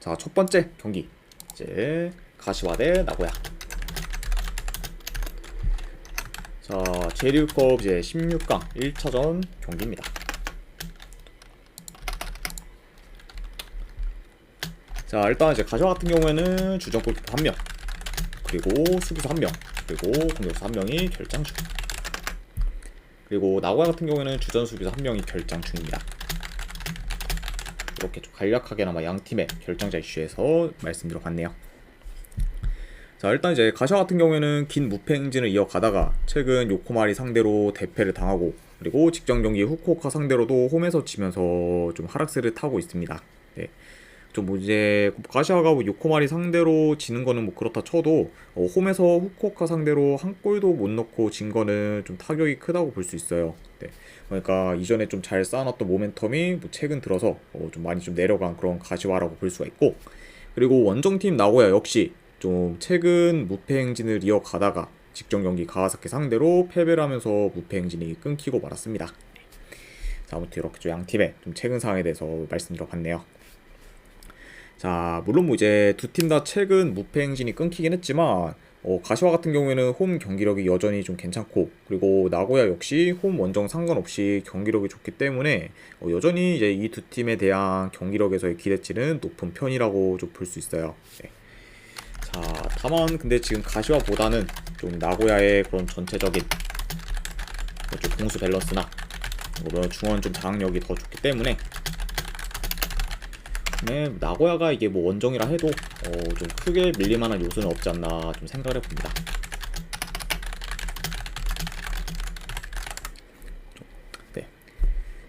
자, 첫 번째 경기. 이제 가시와 대 나고야. 자, 제1컵 이제 16강 1차전 경기입니다. 자, 일단 이제 가시와 같은 경우에는 주전 골키퍼 1명, 그리고 수비수 1명, 그리고 공격수 1명이 결장 중. 그리고 나고야 같은 경우에는 주전 수비수 1명이 결장 중입니다. 이렇게 좀 간략하게나마 양 팀의 결정자 이슈에서 말씀드려봤네요. 자 일단 이제 가샤 같은 경우에는 긴 무패 행진을 이어가다가 최근 요코마리 상대로 대패를 당하고 그리고 직전 경기 후쿠오카 상대로도 홈에서 지면서 좀 하락세를 타고 있습니다. 네. 좀뭐 이제 가시아가 뭐 요코마리 상대로 지는 거는 뭐 그렇다 쳐도 어, 홈에서 후쿠오카 상대로 한 골도 못 넣고 진 거는 좀 타격이 크다고 볼 수 있어요. 네. 그러니까 이전에 좀 잘 쌓아놨던 모멘텀이 뭐 최근 들어서 어, 좀 많이 좀 내려간 그런 가시화라고 볼 수가 있고 그리고 원정팀 나고야 역시 좀 최근 무패 행진을 이어가다가 직전 경기 가와사키 상대로 패배를 하면서 무패 행진이 끊기고 말았습니다. 자, 아무튼 이렇게 좀 양 팀의 좀 최근 상황에 대해서 말씀드려 봤네요. 자, 물론 뭐 이제 두 팀 다 최근 무패 행진이 끊기긴 했지만 어, 가시와 같은 경우에는 홈 경기력이 여전히 좀 괜찮고 그리고 나고야 역시 홈 원정 상관없이 경기력이 좋기 때문에 어, 여전히 이제 이 두 팀에 대한 경기력에서의 기대치는 높은 편이라고 좀 볼 수 있어요. 네. 자, 다만 근데 지금 가시와보다는 좀 나고야의 그런 전체적인 좀 공수 밸런스나 뭐 중원 좀 장악력이 더 좋기 때문에 네, 나고야가 이게 뭐 원정이라 해도 어, 좀 크게 밀릴만한 요소는 없지 않나 좀 생각을 해봅니다. 네.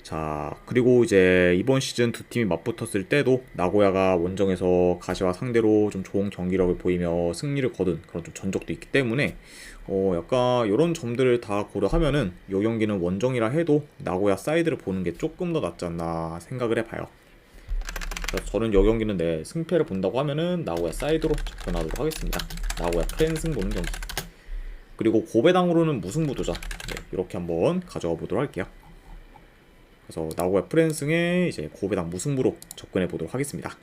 자, 그리고 이제 이번 시즌 두 팀이 맞붙었을 때도 나고야가 원정에서 가시와 상대로 좀 좋은 경기력을 보이며 승리를 거둔 그런 좀 전적도 있기 때문에 어, 약간 이런 점들을 다 고려하면은 이 경기는 원정이라 해도 나고야 사이드를 보는 게 조금 더 낫지 않나 생각을 해봐요. 저는 여 경기는 내 승패를 본다고 하면은 나고야 사이드로 접근하도록 하겠습니다. 나고야 프랜승 보는 경기. 그리고 고배당으로는 무승부 도전. 네, 이렇게 한번 가져가 보도록 할게요. 그래서 나고야 프랜승에 이제 고배당 무승부로 접근해 보도록 하겠습니다.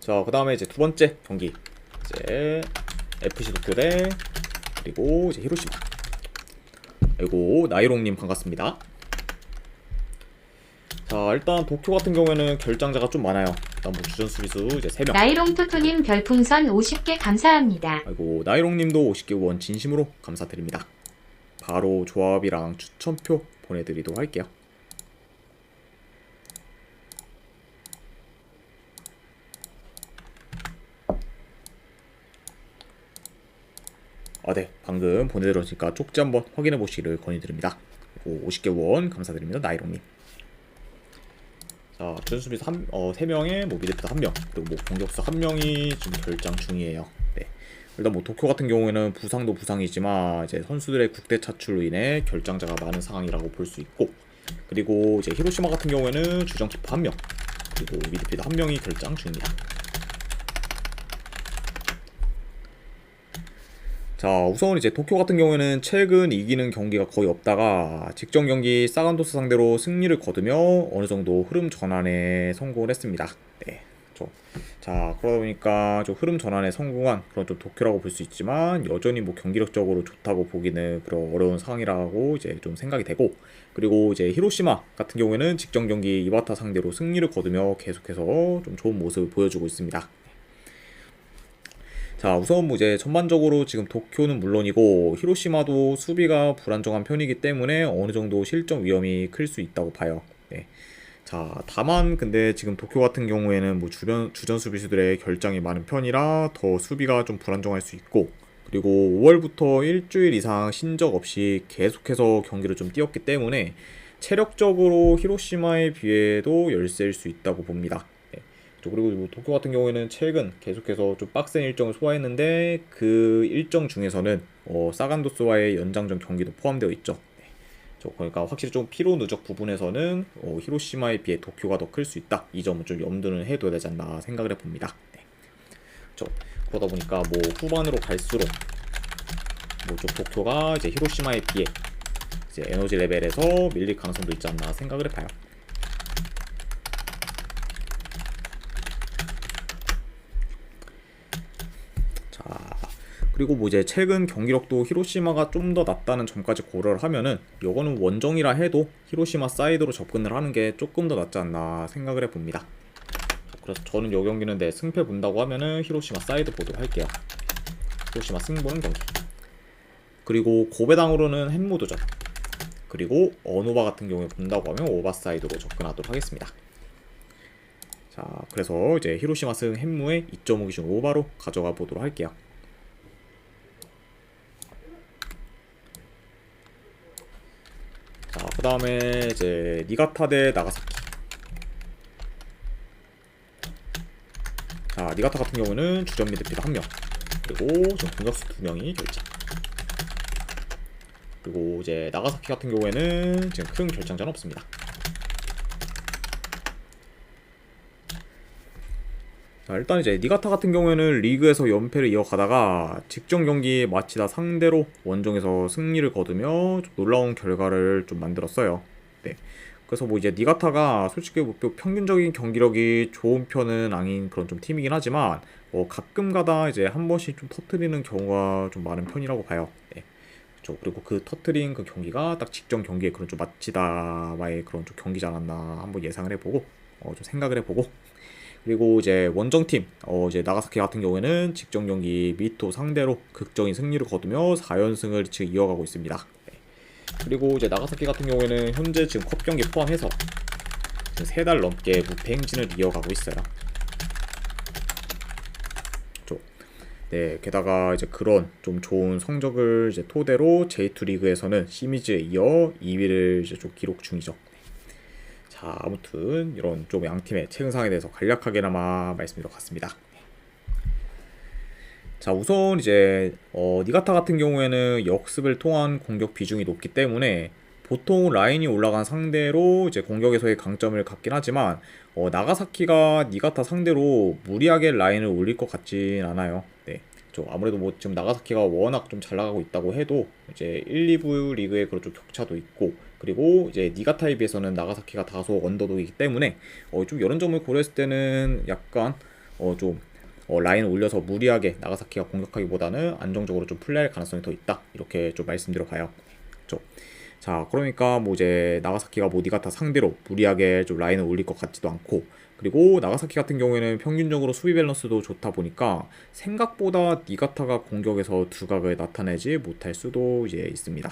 자, 그 다음에 이제 두 번째 경기. 이제 FC 도쿄 대 그리고 이제 히로시마. 아이고 나이롱님 반갑습니다. 자 일단 도쿄 같은 경우에는 결장자가 좀 많아요. 일단 뭐 주전 수비수 이제 3명. 나이롱 토토님 별풍선 50개 감사합니다. 아이고 나이롱님도 50개 원 진심으로 감사드립니다. 바로 조합이랑 추천표 보내드리도록 할게요. 아, 네. 방금 보내드렸으니까 쪽지 한번 확인해 보시기를. 그리고 50개 원 감사드립니다. 나이롱님. 자, 준수비수 한, 어, 3명에 뭐 미드필더 1명, 그리고 뭐 공격수 1명이 지금 결장 중이에요. 네. 일단 뭐 도쿄 같은 경우에는 부상도 부상이지만 이제 선수들의 국대 차출로 인해 결장자가 많은 상황이라고 볼 수 있고 그리고 이제 히로시마 같은 경우에는 주전 키퍼 1명, 그리고 미드필더 1명이 결장 중입니 자, 우선 이제 도쿄 같은 경우에는 최근 이기는 경기가 거의 없다가 직전 경기 사간도스 상대로 승리를 거두며 어느 정도 흐름 전환에 성공을 했습니다. 네. 저, 자, 그러다 보니까 좀 흐름 전환에 성공한 그런 좀 도쿄라고 볼 수 있지만 여전히 뭐 경기력적으로 좋다고 보기는 그런 어려운 상황이라고 이제 좀 생각이 되고 그리고 이제 히로시마 같은 경우에는 직전 경기 이바타 상대로 승리를 거두며 계속해서 좀 좋은 모습을 보여주고 있습니다. 자, 우선 뭐 이제 전반적으로 지금 도쿄는 물론이고 히로시마도 수비가 불안정한 편이기 때문에 어느 정도 실점 위험이 클 수 있다고 봐요. 네. 자, 다만 근데 지금 도쿄 같은 경우에는 뭐 주변 주전 수비수들의 결장이 많은 편이라 더 수비가 좀 불안정할 수 있고 그리고 5월부터 일주일 이상 신적 없이 계속해서 경기를 좀 뛰었기 때문에 체력적으로 히로시마에 비해도 열세일 수 있다고 봅니다. 또 그리고 뭐 도쿄 같은 경우에는 최근 계속해서 좀 빡센 일정을 소화했는데 그 일정 중에서는 어, 사간도스와의 연장전 경기도 포함되어 있죠. 네. 저 그러니까 확실히 좀 피로 누적 부분에서는 어, 히로시마에 비해 도쿄가 더 클 수 있다. 이 점은 좀 염두는 해둬야 되지 않나 생각을 해봅니다. 네. 저 그러다 보니까 뭐 후반으로 갈수록 뭐좀 도쿄가 이제 히로시마에 비해 이제 에너지 레벨에서 밀릴 가능성도 있지 않나 생각을 해봐요. 그리고 뭐 이제 최근 경기력도 히로시마가 좀 더 낫다는 점까지 고려를 하면은 요거는 원정이라 해도 히로시마 사이드로 접근을 하는 게 조금 더 낫지 않나 생각을 해봅니다. 그래서 저는 요 경기는 내 승패 본다고 하면은 히로시마 사이드 보도록 할게요. 히로시마 승 보는 경기. 그리고 고배당으로는 햄모도전. 그리고 어노바 같은 경우에 본다고 하면 오바 사이드로 접근하도록 하겠습니다. 자, 그래서 이제 히로시마 승 햄무의 2.5 기준 오바로 가져가 보도록 할게요. 자, 그 다음에 이제 니가타 대 나가사키. 자, 니가타 같은 경우는 주전 미드필더 한 명, 그리고 좀 공격수 두 명이 결정. 그리고 이제 나가사키 같은 경우에는 지금 큰 결정자는 없습니다. 자, 일단 이제 니가타 같은 경우에는 리그에서 연패를 이어가다가 직전 경기 마치다 상대로 원정에서 승리를 거두며 좀 놀라운 결과를 좀 만들었어요. 네. 그래서 뭐 이제 니가타가 솔직히 뭐 평균적인 경기력이 좋은 편은 아닌 그런 좀 팀이긴 하지만 어 가끔가다 이제 한 번씩 좀 터트리는 경우가 좀 많은 편이라고 봐요. 네. 그렇죠. 그리고 그 터트린 그 경기가 딱 직전 경기에 그런 좀 마치다와의 그런 좀 경기지 않았나 한번 예상을 해보고 어 좀 생각을 해보고 그리고 이제 원정팀 어 이제 나가사키 같은 경우에는 직전 경기 미토 상대로 극적인 승리를 거두며 4연승을 지금 이어가고 있습니다. 네. 그리고 이제 나가사키 같은 경우에는 현재 지금 컵 경기 포함해서 세 달 넘게 무패 행진을 이어가고 있어요. 네, 게다가 이제 그런 좀 좋은 성적을 이제 토대로 J2 리그에서는 시미즈에 이어 2위를 이제 좀 기록 중이죠. 자, 아무튼 이런 좀 양팀의 최근상에 대해서 간략하게나마 말씀드려 봤습니다. 자, 우선 이제 어, 니가타 같은 경우에는 역습을 통한 공격 비중이 높기 때문에 보통 라인이 올라간 상대로 이제 공격에서의 강점을 갖긴 하지만 어, 나가사키가 니가타 상대로 무리하게 라인을 올릴 것 같진 않아요. 네. 저 아무래도 뭐 지금 나가사키가 워낙 좀 잘 나가고 있다고 해도 이제 1, 2부 리그의 그런 좀 격차도 있고 그리고 이제 니가타에 비해서는 나가사키가 다소 언더독이기 때문에 어, 좀 이런 점을 고려했을 때는 약간 어, 좀 어, 라인을 올려서 무리하게 나가사키가 공격하기보다는 안정적으로 좀 플레이할 가능성이 더 있다 이렇게 좀 말씀드려 봐요. 그렇죠. 자 그러니까 뭐 이제 나가사키가 뭐 니가타 상대로 무리하게 좀 라인을 올릴 것 같지도 않고 그리고 나가사키 같은 경우에는 평균적으로 수비 밸런스도 좋다 보니까 생각보다 니가타가 공격에서 두각을 나타내지 못할 수도 이제 있습니다.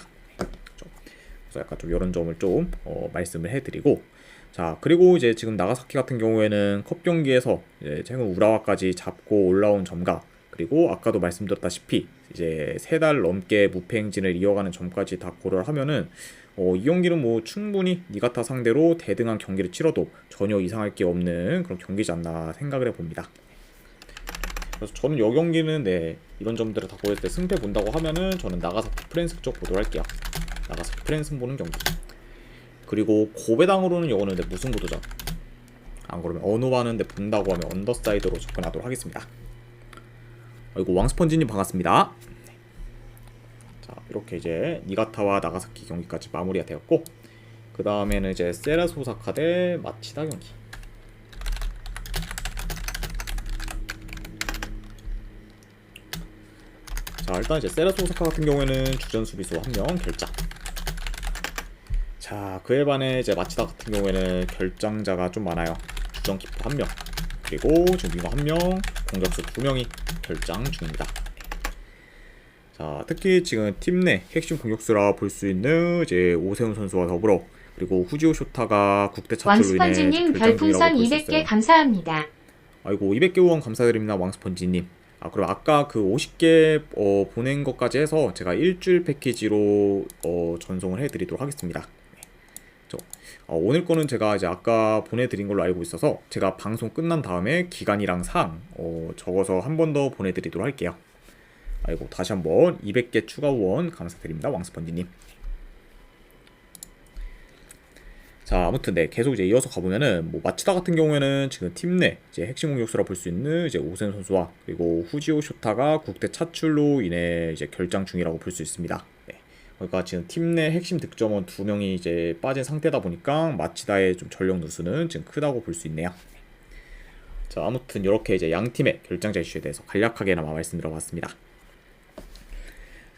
그래서 약간 좀 이런 점을 좀 어, 말씀을 해드리고 자 그리고 이제 지금 나가사키 같은 경우에는 컵 경기에서 이제 최근 우라와까지 잡고 올라온 점과 그리고 아까도 말씀드렸다시피 이제 세 달 넘게 무패 행진을 이어가는 점까지 다 고려를 하면은 어, 이 경기는 뭐 충분히 니가타 상대로 대등한 경기를 치러도 전혀 이상할 게 없는 그런 경기지 않나 생각을 해봅니다. 그래서 저는 이 경기는 네 이런 점들을 다 고려했을 때 승패 본다고 하면은 저는 나가사키 프랜스 쪽 보도록 할게요. 나가사키 프랜스 보는 경기. 그리고 고배당으로는 이거는 네, 무슨 구도죠? 안 그러면 어노바는데 본다고 하면 언더사이드로 접근하도록 하겠습니다. 아이고 왕스펀지님 반갑습니다. 네. 자 이렇게 이제 니가타와 나가사키 경기까지 마무리가 되었고 그 다음에는 이제 세라소사카 대 마치다 경기. 자 일단 이제 세라소사카 같은 경우에는 주전 수비수 한 명 결장. 자 그에 반해 이제 마치다 같은 경우에는 결장자가 좀 많아요. 주전 키퍼 한 명. 그리고 지금 윙어 한 명, 공격수 두 명이 결장 중입니다. 자, 특히 지금 팀 내 핵심 공격수라 볼 수 있는 이제 오세훈 선수와 더불어 그리고 후지오 쇼타가 국대 차출로 인해 왕스펀지님 별풍선 볼수 200개 있어요. 감사합니다. 아이고 200개 후원 감사드립니다 왕스펀지님. 아 그리고 아까 그 50개 어, 보낸 것까지 해서 제가 일주일 패키지로 어, 전송을 해드리도록 하겠습니다. 어, 오늘 거는 제가 이제 아까 보내드린 걸로 알고 있어서 제가 방송 끝난 다음에 기간이랑 상 어, 적어서 한 번 더 보내드리도록 할게요. 아이고 다시 한번 200개 추가 후원 감사드립니다 왕스펀지님. 자 아무튼 네 계속 이제 이어서 가보면은 뭐 마치다 같은 경우에는 지금 팀 내 이제 핵심 공격수라 볼 수 있는 이제 오센 선수와 그리고 후지오 쇼타가 국대 차출로 인해 이제 결장 중이라고 볼 수 있습니다. 네. 그러니까 지금 팀 내 핵심 득점원 두 명이 이제 빠진 상태다 보니까 마치다의 좀 전력 누수는 지금 크다고 볼 수 있네요. 자 아무튼 이렇게 이제 양 팀의 결장자 이슈에 대해서 간략하게나마 말씀드려봤습니다.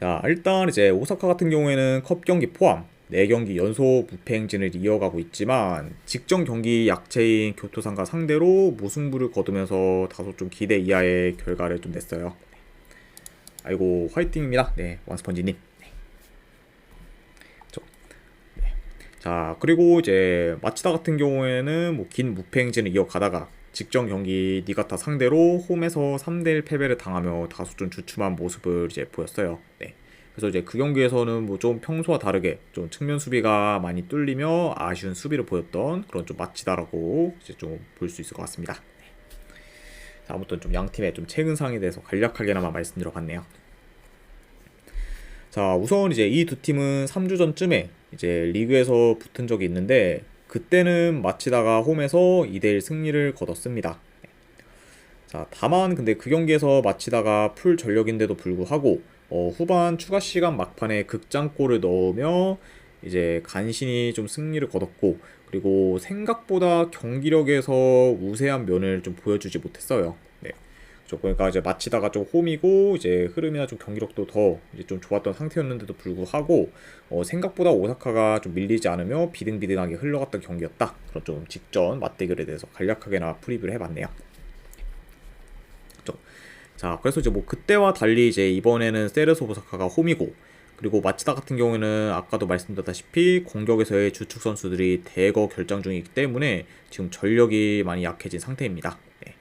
자, 일단 이제 오사카 같은 경우에는 컵 경기 포함 4경기 연속 무패 행진을 이어가고 있지만 직전 경기 약체인 교토상가 상대로 무승부를 거두면서 다소 좀 기대 이하의 결과를 좀 냈어요. 아이고 화이팅입니다. 네, 원스펀지님. 네. 저, 네. 자 그리고 이제 마치다 같은 경우에는 뭐 긴 무패 행진을 이어가다가 직전 경기 니가타 상대로 홈에서 3대1 패배를 당하며 다소 좀 주춤한 모습을 이제 보였어요. 네. 그래서 이제 그 경기에서는 뭐 좀 평소와 다르게 좀 측면 수비가 많이 뚫리며 아쉬운 수비를 보였던 그런 좀 마치다라고 이제 좀 볼 수 있을 것 같습니다. 네. 자, 아무튼 좀 양 팀의 좀 최근 상황에 대해서 간략하게나마 말씀드려 봤네요. 자, 우선 이제 이 두 팀은 3주 전쯤에 이제 리그에서 붙은 적이 있는데 그때는 마치다가 홈에서 2대1 승리를 거뒀습니다. 네. 자, 다만 근데 그 경기에서 마치다가 풀 전력인데도 불구하고 어, 후반 추가 시간 막판에 극장골을 넣으며 이제 간신히 좀 승리를 거뒀고 그리고 생각보다 경기력에서 우세한 면을 좀 보여주지 못했어요. 그러니까 이제 마치다가 좀 홈이고 이제 흐름이나 좀 경기력도 더 이제 좀 좋았던 상태였는데도 불구하고 어, 생각보다 오사카가 좀 밀리지 않으며 비등비등하게 흘러갔던 경기였다. 그런 좀 직전 맞대결에 대해서 간략하게나 프리뷰를 해봤네요. 좀. 자, 그래서 이제 뭐 그때와 달리 이제 이번에는 세레소 오사카가 홈이고 그리고 마치다 같은 경우에는 아까도 말씀드렸다시피 공격에서의 주축 선수들이 대거 결장 중이기 때문에 지금 전력이 많이 약해진 상태입니다. 네.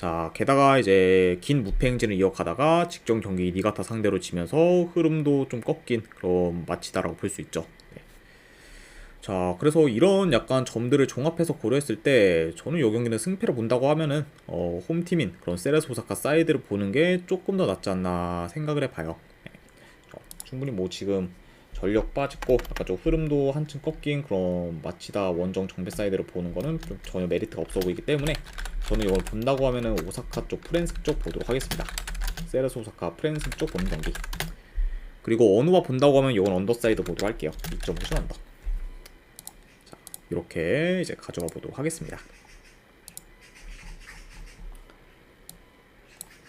쪽. 자, 게다가 이제 긴 무패 행진을 이어가다가 직전 경기 니가타 상대로 지면서 흐름도 좀 꺾인 그런 마치다라고 볼 수 있죠. 네. 자, 그래서 이런 약간 점들을 종합해서 고려했을 때 저는 이 경기는 승패를 본다고 하면은 어, 홈팀인 그런 세레스 오사카 사이드를 보는 게 조금 더 낫지 않나 생각을 해봐요. 네. 어, 충분히 뭐 지금 전력 빠지고 약간 좀 흐름도 한층 꺾인 그런 마치다 원정 정배 사이드를 보는 거는 좀 전혀 메리트가 없어 보이기 때문에 저는 이걸 본다고 하면은 오사카 쪽 프랜스 쪽 보도록 하겠습니다. 세레스 오사카 프랜스 쪽 보는 경기. 그리고 어느와 본다고 하면 이건 언더사이드 보도록 할게요. 2.5신 언더. 자, 이렇게 이제 가져가 보도록 하겠습니다.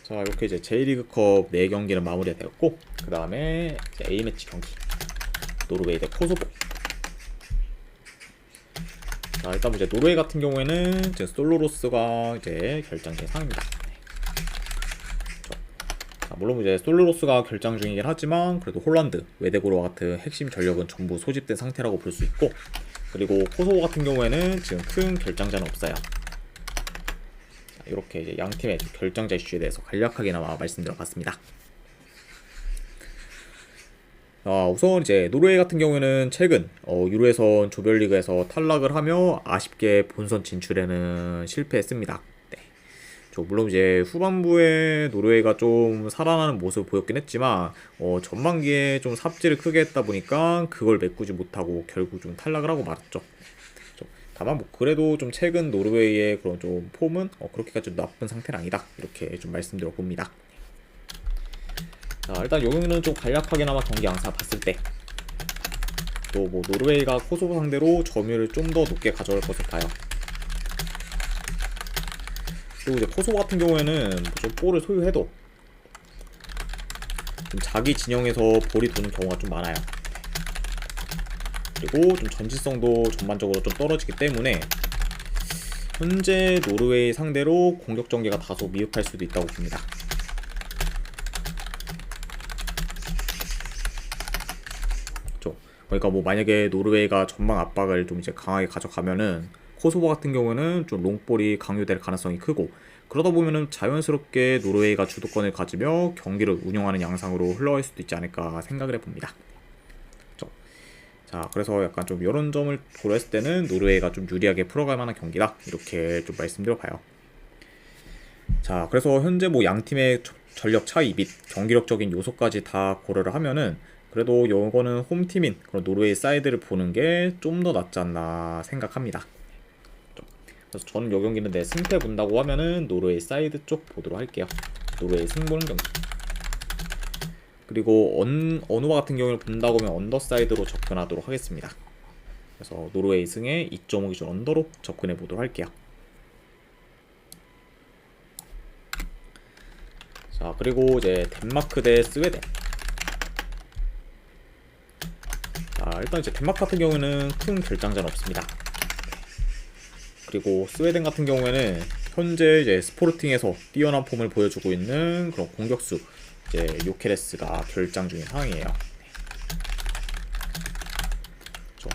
자, 이렇게 이제 J리그컵 4경기는 마무리가 되었고 그 다음에 A매치 경기 노르웨이 대 코소보 자, 일단 이제 노르웨이 같은 경우에는 이제 솔로로스가 이제 결정된 상황입니다. 네. 자, 물론 이제 솔로로스가 결정 중이긴 하지만 그래도 홀란드, 웨데고르와 같은 핵심 전력은 전부 소집된 상태라고 볼 수 있고 그리고 코소보 같은 경우에는 지금 큰 결정자는 없어요. 자, 이렇게 이제 양 팀의 결정자 이슈에 대해서 간략하게나마 말씀드려봤습니다. 아, 우선 이제 노르웨이 같은 경우에는 최근 어, 유로에선 조별리그에서 탈락을 하며 아쉽게 본선 진출에는 실패했습니다. 네. 저 물론 이제 후반부에 노르웨이가 좀 살아나는 모습을 보였긴 했지만 어, 전반기에 좀 삽질을 크게 했다 보니까 그걸 메꾸지 못하고 결국 좀 탈락을 하고 말았죠. 좀 다만 뭐 그래도 좀 최근 노르웨이의 그런 좀 폼은 어, 그렇게까지 나쁜 상태는 아니다 이렇게 좀 말씀드려 봅니다. 자 일단 용영은 좀 간략하게나마 경기 양사 봤을 때 또 뭐 노르웨이가 코소보 상대로 점유율을 좀더 높게 가져갈 것을 봐요. 그리고 이제 코소보 같은 경우에는 좀 볼을 소유해도 좀 자기 진영에서 볼이 도는 경우가 좀 많아요. 그리고 좀 전지성도 전반적으로 좀 떨어지기 때문에 현재 노르웨이 상대로 공격 전개가 다소 미흡할 수도 있다고 봅니다. 그러니까 뭐 만약에 노르웨이가 전방 압박을 좀 이제 강하게 가져가면은 코소보 같은 경우는 좀 롱볼이 강요될 가능성이 크고 그러다 보면은 자연스럽게 노르웨이가 주도권을 가지며 경기를 운영하는 양상으로 흘러갈 수도 있지 않을까 생각을 해봅니다. 자, 그래서 약간 좀 이런 점을 고려했을 때는 노르웨이가 좀 유리하게 풀어갈 만한 경기다 이렇게 좀 말씀드려 봐요. 자, 그래서 현재 뭐 양 팀의 저- 전력 차이 및 경기력적인 요소까지 다 고려를 하면은 그래도 요거는 홈팀인 그런 노르웨이 사이드를 보는 게 좀 더 낫지 않나 생각합니다. 좀. 그래서 저는 요 경기는 내 승패 본다고 하면은 노르웨이 사이드 쪽 보도록 할게요. 노르웨이 승 보는 경기. 그리고 언, 어누바 같은 경우를 본다고 하면 언더 사이드로 접근하도록 하겠습니다. 그래서 노르웨이 승에 2.5 기준 언더로 접근해 보도록 할게요. 자 그리고 이제 덴마크 대 스웨덴 자, 일단 이제 덴마크 같은 경우에는 큰 결장자는 없습니다. 그리고 스웨덴 같은 경우에는 현재 이제 스포르팅에서 뛰어난 폼을 보여주고 있는 그런 공격수 이제 요케레스가 결장 중인 상황이에요. 그렇죠.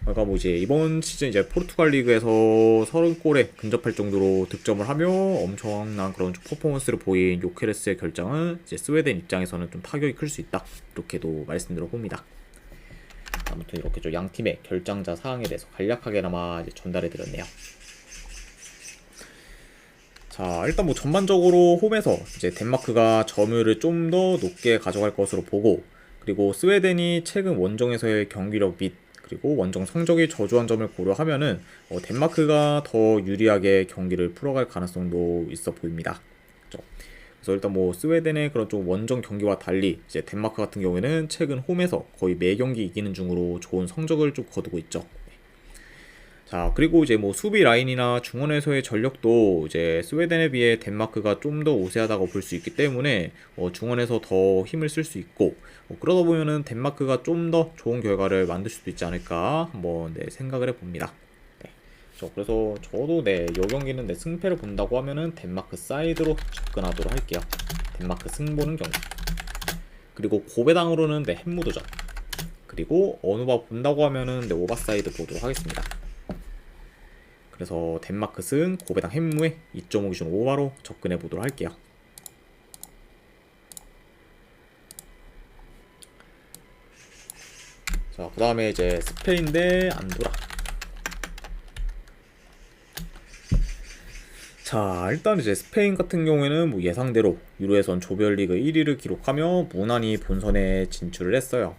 그러니까 뭐 이제 이번 시즌 이제 포르투갈 리그에서 30골에 근접할 정도로 득점을 하며 엄청난 그런 좀 퍼포먼스를 보인 요케레스의 결정은 이제 스웨덴 입장에서는 좀 타격이 클 수 있다 이렇게도 말씀드려 봅니다. 아무튼 이렇게 좀 양 팀의 결장자 사항에 대해서 간략하게나마 전달해 드렸네요. 자, 일단 뭐 전반적으로 홈에서 이제 덴마크가 점유율을 좀더 높게 가져갈 것으로 보고 그리고 스웨덴이 최근 원정에서의 경기력 및 그리고 원정 성적이 저조한 점을 고려하면은 어, 덴마크가 더 유리하게 경기를 풀어갈 가능성도 있어 보입니다. 그죠? 그래서 일단 뭐 스웨덴의 그런 좀 원정 경기와 달리 이제 덴마크 같은 경우에는 최근 홈에서 거의 매 경기 이기는 중으로 좋은 성적을 좀 거두고 있죠. 자, 그리고 이제 뭐 수비 라인이나 중원에서의 전력도 이제 스웨덴에 비해 덴마크가 좀 더 우세하다고 볼 수 있기 때문에 어, 중원에서 더 힘을 쓸 수 있고 어, 그러다 보면은 덴마크가 좀 더 좋은 결과를 만들 수도 있지 않을까 한번 네, 생각을 해봅니다. 네. 저 그래서 저도 네, 요 경기는 네, 승패를 본다고 하면은 덴마크 사이드로 접근하도록 할게요. 덴마크 승보는 경기. 그리고 고배당으로는 네, 햄무드전. 그리고 어느 바 본다고 하면은 네, 오바사이드 보도록 하겠습니다. 그래서 덴마크 승 고배당 햄무에 2.5 기준 오바로 접근해 보도록 할게요. 자, 그 다음에 이제 스페인 대 안도라. 자, 일단 이제 스페인 같은 경우에는 뭐 예상대로 유로에선 조별리그 1위를 기록하며 무난히 본선에 진출을 했어요.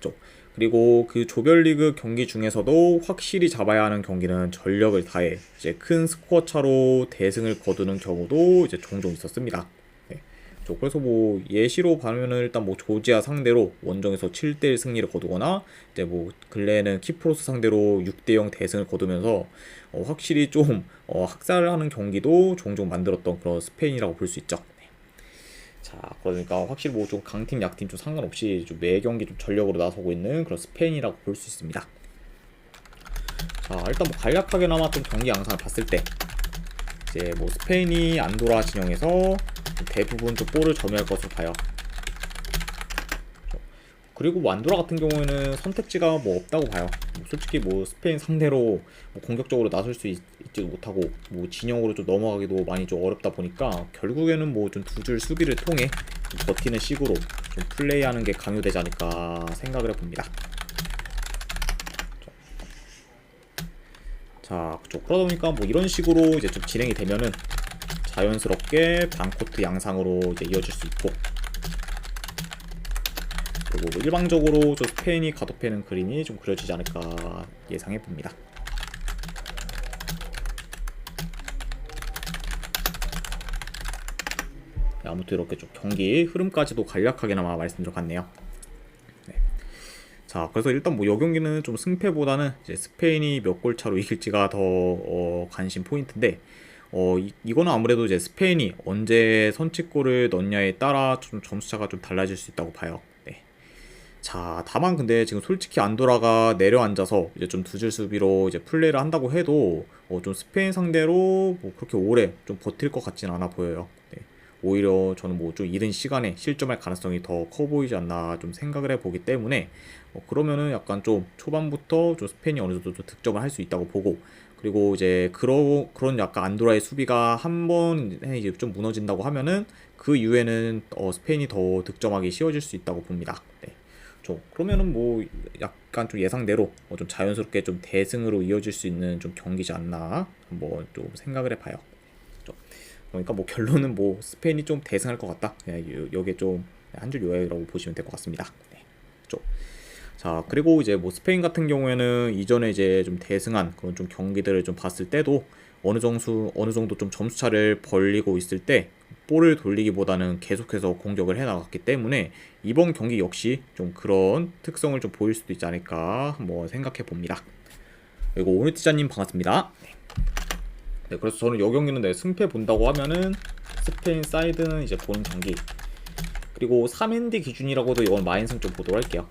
좀. 그리고 그 조별리그 경기 중에서도 확실히 잡아야 하는 경기는 전력을 다해 이제 큰 스코어 차로 대승을 거두는 경우도 이제 종종 있었습니다. 그래서 뭐 예시로 보면은 일단 뭐 조지아 상대로 원정에서 7대1 승리를 거두거나 이제 뭐 근래에는 키프로스 상대로 6대0 대승을 거두면서 어, 확실히 좀 어, 학살을 하는 경기도 종종 만들었던 그런 스페인이라고 볼 수 있죠. 네. 자, 그러니까 확실히 뭐 좀 강팀 약팀 좀 상관없이 좀 매 경기 좀 전력으로 나서고 있는 그런 스페인이라고 볼 수 있습니다. 자, 일단 뭐 간략하게나마 좀 경기 양상을 봤을 때 이제 뭐 스페인이 안도라 진영에서 대부분 좀 볼을 점유할 것으로 봐요. 그리고 뭐 안도라 같은 경우에는 선택지가 뭐 없다고 봐요. 뭐 솔직히 뭐 스페인 상대로 뭐 공격적으로 나설 수 있, 지도 못하고 뭐 진영으로 좀 넘어가기도 많이 좀 어렵다 보니까 결국에는 뭐 좀 두 줄 수비를 통해 좀 버티는 식으로 좀 플레이하는 게 강요되지 않을까 생각을 해봅니다. 자, 그쪽 그러다 보니까 뭐 이런 식으로 이제 좀 진행이 되면은 자연스럽게 반코트 양상으로 이제 이어질 수 있고 그리고 뭐 일방적으로 좀 스페인이 가독해는 그림이 좀 그려지지 않을까 예상해 봅니다. 네, 아무튼 이렇게 좀 경기 흐름까지도 간략하게나마 말씀드려 봤네요. 네. 자, 그래서 일단 뭐이 경기는 좀 승패보다는 이제 스페인이 몇 골 차로 이길지가 더 어, 관심 포인트인데 어, 이, 이거는 아무래도 이제 스페인이 언제 선취골을 넣냐에 따라 좀 점수차가 좀 달라질 수 있다고 봐요. 네. 자, 다만 근데 지금 솔직히 안도라가 내려앉아서 이제 좀 두줄 수비로 이제 플레이를 한다고 해도 어, 좀 스페인 상대로 뭐 그렇게 오래 좀 버틸 것 같지는 않아 보여요. 네. 오히려 저는 뭐 좀 이른 시간에 실점할 가능성이 더 커 보이지 않나 좀 생각을 해보기 때문에 어, 그러면은 약간 좀 초반부터 좀 스페인이 어느 정도 좀 득점을 할 수 있다고 보고 그리고 이제 그러, 그런 약간 안도라의 수비가 한 번 이제 좀 무너진다고 하면은 그 이후에는 어, 스페인이 더 득점하기 쉬워질 수 있다고 봅니다. 네. 좀 그러면은 뭐 약간 좀 예상대로 어, 좀 자연스럽게 좀 대승으로 이어질 수 있는 좀 경기지 않나 한번 좀 생각을 해봐요. 좀 그러니까 뭐 결론은 뭐 스페인이 좀 대승할 것 같다. 네, 여기에 좀 한 줄 요약이라고 보시면 될 것 같습니다. 네. 좀. 자 그리고 이제 뭐 스페인 같은 경우에는 이전에 이제 좀 대승한 그런 좀 경기들을 좀 봤을 때도 어느 정도 어느 정도 좀 점수 차를 벌리고 있을 때 볼을 돌리기보다는 계속해서 공격을 해 나갔기 때문에 이번 경기 역시 좀 그런 특성을 좀 보일 수도 있지 않을까 한번 생각해 봅니다. 그리고 오니티자님 반갑습니다. 네. 네, 그래서 저는 이 경기는 네, 승패 본다고 하면은 스페인 사이드는 이제 보는 경기 그리고 3엔디 기준이라고도 이건 마인승 좀 보도록 할게요.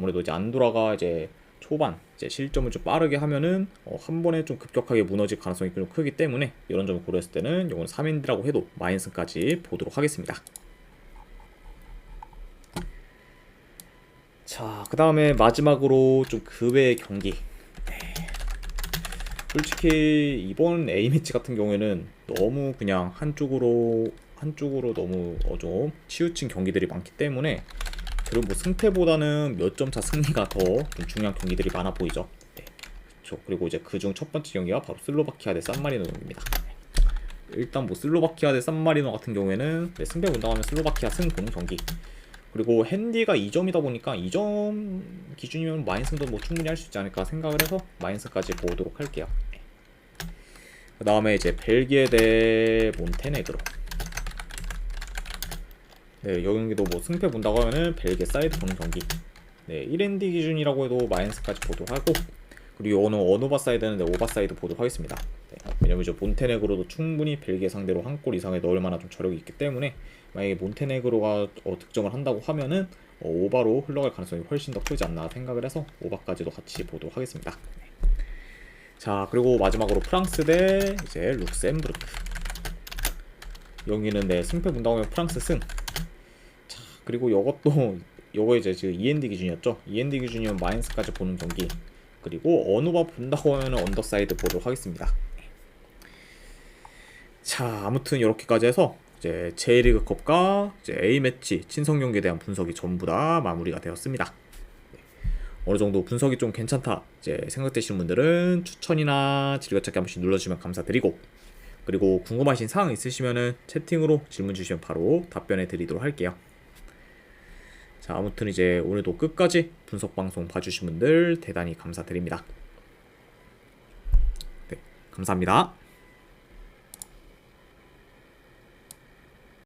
아무래도 이제 안도라가 이제 초반 이제 실점을 좀 빠르게 하면은 어, 한 번에 좀 급격하게 무너질 가능성이 좀 크기 때문에 이런 점을 고려했을 때는 이건 3인드라고 해도 마인슨까지 보도록 하겠습니다. 자, 그 다음에 마지막으로 좀그 외의 경기. 네. 솔직히 이번 A 매치 같은 경우에는 너무 그냥 한쪽으로 한쪽으로 너무 어, 좀 치우친 경기들이 많기 때문에 그리고 뭐 승패보다는 몇 점 차 승리가 더좀 중요한 경기들이 많아 보이죠. 네. 그렇죠. 그리고 이제 그중 첫 번째 경기가 바로 슬로바키아 대 산마리노 경기입니다. 네. 일단 뭐 슬로바키아 대 산마리노 같은 경우에는 네, 승패 본다고 하면 슬로바키아 승 보는 경기. 그리고 핸디가 2점이다 보니까 2점 기준이면 마인스도 뭐 충분히 할 수 있지 않을까 생각을 해서 마인스까지 보도록 할게요. 그 다음에 이제 벨기에 대 몬테네그로. 네, 이 경기도 뭐 승패 본다고 하면은 벨기에 사이드 보는 경기. 네, 1엔디 기준이라고 해도 마인스까지 보도록 하고 그리고 어느 어노바 사이드는 네, 오바 사이드 보도록 하겠습니다. 네, 왜냐면 이제 몬테네그로도 충분히 벨기에 상대로 한 골 이상에 넣을 만한 좀 저력이 있기 때문에 만약에 몬테네그로가 어, 득점을 한다고 하면은 어, 오바로 흘러갈 가능성이 훨씬 더 크지 않나 생각을 해서 오바까지도 같이 보도록 하겠습니다. 네. 자 그리고 마지막으로 프랑스 대 이제 룩셈부르크 여기는 네 승패 본다고 하면 프랑스 승. 자 그리고 이것도 요거 이제 지금 END 기준이었죠. END 기준이면 마인스까지 보는 경기. 그리고 어느바 본다고 하면 언더사이드 보도록 하겠습니다. 자 아무튼 이렇게까지 해서 이제 J리그컵과 이제 A 매치 친선 경기에 대한 분석이 전부 다 마무리가 되었습니다. 네. 어느 정도 분석이 좀 괜찮다 이제 생각되시는 분들은 추천이나 즐겨찾기 한 번씩 눌러주시면 감사드리고 그리고 궁금하신 사항 있으시면은 채팅으로 질문 주시면 바로 답변해 드리도록 할게요. 자 아무튼 이제 오늘도 끝까지 분석 방송 봐주신 분들 대단히 감사드립니다. 네 감사합니다.